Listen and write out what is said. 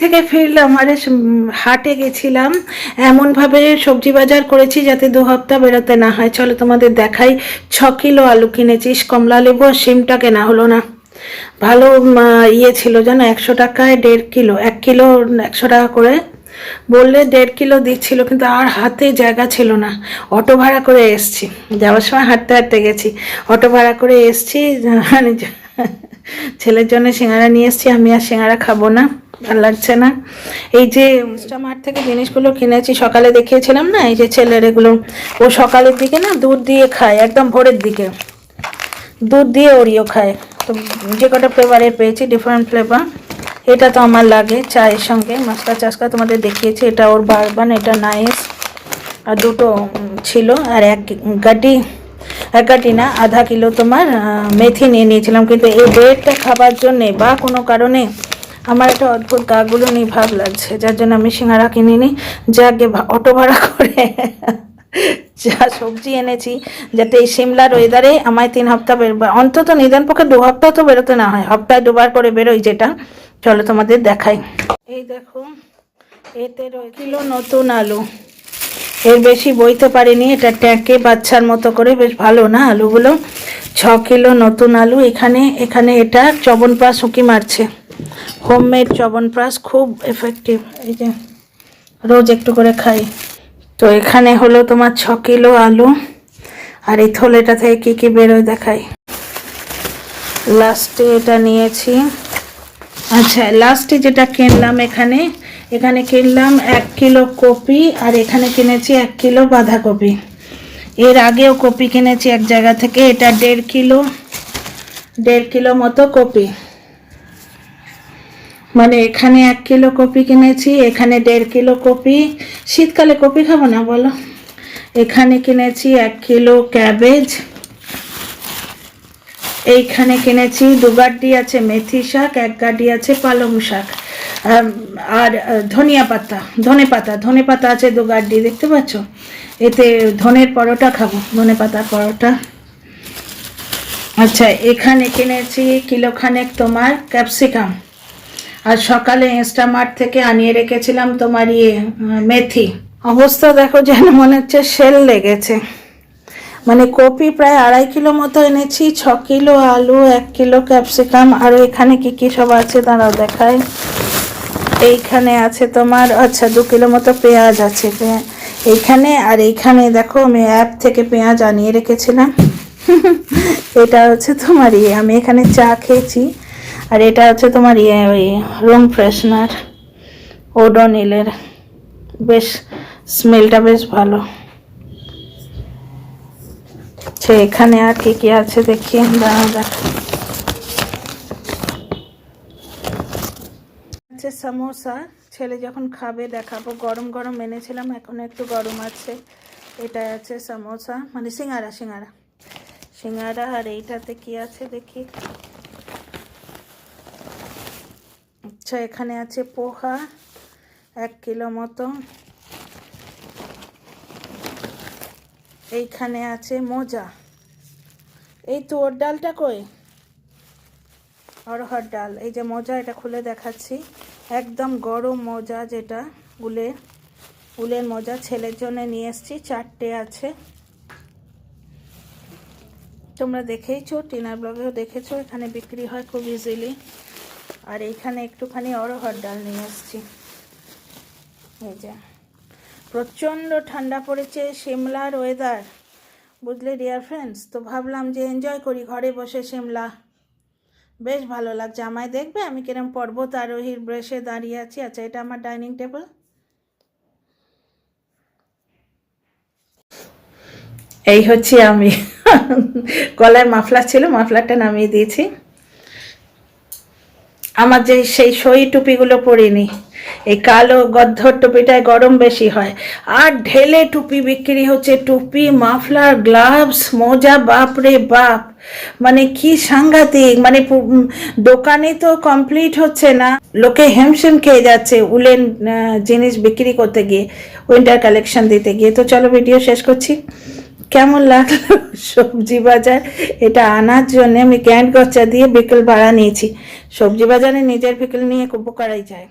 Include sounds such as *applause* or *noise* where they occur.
থেকে ফিরলাম, আরে হাটে গেছিলাম। এমনভাবে সবজি বাজার করেছি যাতে দু হপ্তাহ বেরোতে না হয়। চলো তোমাদের দেখাই, ছ কিলো আলু কিনেছিস, কমলা লেবু আর সিমটা কেনা হলো না। ভালো ইয়ে ছিল জানো, একশো টাকায় দেড় কিলো, এক কিলো একশো টাকা করে। বললে দেড় কিলো দিচ্ছিল, কিন্তু আর হাতে জায়গা ছিল না। অটো ভাড়া করে এসছি। যাওয়ার সময় হাঁটতে হাঁটতে গেছি। অটো ভাড়া করে এসছি ছেলের জন্য সিঙ্গারা নিয়ে এসছি, আমি আর সিঙ্গারা খাব না। ভালো লাগছে না। এই যে মাঠ থেকে জিনিসগুলো কিনেছি, সকালে দেখিয়েছিলাম না, এই যে ছেলের এগুলো। ও সকালের দিকে না দুধ দিয়ে খায়, একদম ভোরের দিকে। দুধ দিয়ে ওরিও খায়। তো যে কটা ফ্লেভারের পেয়েছি ডিফারেন্ট ফ্লেভার এটা তো আমার লাগে চায়ের সঙ্গে। মাস্কা চাস্কা তোমাদের দেখিয়েছি, এটা ওর বারবান, এটা নাইস। আর দুটো ছিল, আর এক গাটি এক গাটি না, আধা কিলো তোমার মেথি নিয়ে নিয়েছিলাম। কিন্তু এই ব্রেডটা খাবার জন্যে বা কোনো কারণে আমার একটা অদ্ভুত গাগুলো নিয়ে ভাব লাগছে, যার জন্য আমি সিঙ্গারা কিনিনি যাকে অটো ভাড়া করে *laughs* যা সবজি এনেছি, যাতে এই সিমলার ওয়েদারে আমায় তিন হপ্তাহ অন্তত নিদান পক্ষে দু হপ্তাহ তো বেরোতে না হয় হপ্তাহে দুবার করে বেরোই যেটা। চলো তোমাদের দেখাই। এই দেখো, এতে রয়ে নতুন আলু। এর বেশি বইতে পারিনি, এটা ট্যাঁকে বাচ্চার মতো করে, বেশ ভালো না আলুগুলো? ছ কিলো নতুন আলু, এখানে এখানে এটা, চবনপ্রাশ উঁকি মারছে। হোমমেড চবনপ্রাশ খুব এফেক্টিভ এই যে রোজ একটু করে খাই। তো এখানে হলো তোমার ছ কিলো আলু। আর এই থলেটা থেকে কী কী বেরোয় দেখাই। লাস্টে এটা নিয়েছি। আচ্ছা লাস্টে যেটা কিনলাম এখানে এখানে কিনলাম এক কিলো কপি আর এখানে কিনেছি এক কিলো বাঁধাকপি। এর আগেও কপি কিনেছি এক জায়গা থেকে, এটা দেড় কিলো দেড় কিলো মতো কপি। মানে এখানে এক কিলো কপি কিনেছি, এখানে দেড় কিলো কপি। শীতকালে কপি খাব না, বলো? এখানে কিনেছি এক কিলো ক্যাবেজ। এইখানে কিনেছি দু গাড্ডি আছে মেথি শাক, এক গাড্ডি আছে পালং শাক। আর ধনিয়া পাতা, ধনে পাতা ধনে পাতা আছে দু গাড্ডি, দেখতে পাচ্ছ? এতে ধনের পরোটা খাব, ধনে পাতার পরোটা। আচ্ছা এখানে কিনেছি কিলোখানেক তোমার ক্যাপসিকাম। আর সকালে ইনস্টামার্ট থেকে আনিয়ে রেখেছিলাম তোমার ইয়ে মেথি। অবস্থা দেখো যেন মনে হচ্ছে সেল লেগেছে। মানে কপি প্রায় আড়াই কিলো মতো এনেছি, ছ কিলো আলু, এক কিলো ক্যাপসিকাম, আর এখানে কি কি সব আছে দাঁড়াও দেখায় এইখানে আছে তোমার আচ্ছা দু কিলো মতো পেঁয়াজ আছে এইখানে আর এইখানে দেখো আমি অ্যাপ থেকে পেঁয়াজ আনিয়ে রেখেছিলাম। *laughs* এটা হচ্ছে তোমার ইয়ে আমি এখানে চা খেয়েছি। আর এটা হচ্ছে তোমার ইয়ে ওই রুম ফ্রেশনার, ওডোনিলের। বেশ, স্মেলটা বেশ ভালো। আচ্ছা এখানে আর কি কি আছে দেখি হচ্ছে সমোসা, ছেলে যখন খাবে দেখাবো। গরম গরম এনেছিলাম, এখন একটু গরম আছে। এটা আছে সমোসা মানে সিঙ্গারা সিঙ্গারা। সিঙ্গারা আর এইটাতে কি আছে দেখি। আচ্ছা এখানে আছে পোহা, এক কিলো মতো। এইখানে আছে মোজা। এই তোর ডালটা কই? অরহর ডাল। এই যে মোজা, এটা খুলে দেখাচ্ছি। একদম গরম মোজা যেটা উলের উলের মোজা। ছেলের জন্য নিয়ে এসেছি, চারটে আছে। তোমরা দেখেইছো, টিনার ব্লগেও দেখেছ, এখানে বিক্রি হয় খুব ইজিলি আর এইখানে একটুখানি অরহর ডাল নিয়ে এসেছি এই যে, প্রচণ্ড ঠান্ডা পড়েছে সিমলার ওয়েদার বুঝলে ডিয়ার ফ্রেন্ডস তো ভাবলাম যে এনজয় করি, ঘরে বসে সিমলা বেশ ভালো লাগছে। আমায় দেখবে আমি কিরম পর্বত আরোহীর ব্রেশে দাঁড়িয়ে আছি। আচ্ছা এটা আমার ডাইনিং টেবিল। এই হচ্ছে আমি। গলায় মাফলার ছিল, মাফলারটা নামিয়ে দিয়েছি। আমার যে সেই সই টুপিগুলো পরিনি, এই কালো গদ্ধর টুপিটায় গরম বেশি হয়। আর ঢেলে টুপি বিক্রি হচ্ছে টুপি, মাফলার, গ্লাভস, মোজা, বাপ রে বাপ। মানে কি সাংঘাতিক মানে দোকানে তো কমপ্লিট হচ্ছে না। লোকে হেমশেম খেয়ে যাচ্ছে উলেন জিনিস বিক্রি করতে গিয়ে উইন্টার কালেকশন দিতে গিয়ে। তো চলো ভিডিও শেষ করছি। কেমন লাগল সবজি বাজার? এটা আনার জন্য আমি ক্যান্ট গচ্চা দিয়ে বিকেল ভাড়া নিয়েছি। সবজি বাজারে নিজের বিকেল নিয়ে উপকারাই যায়।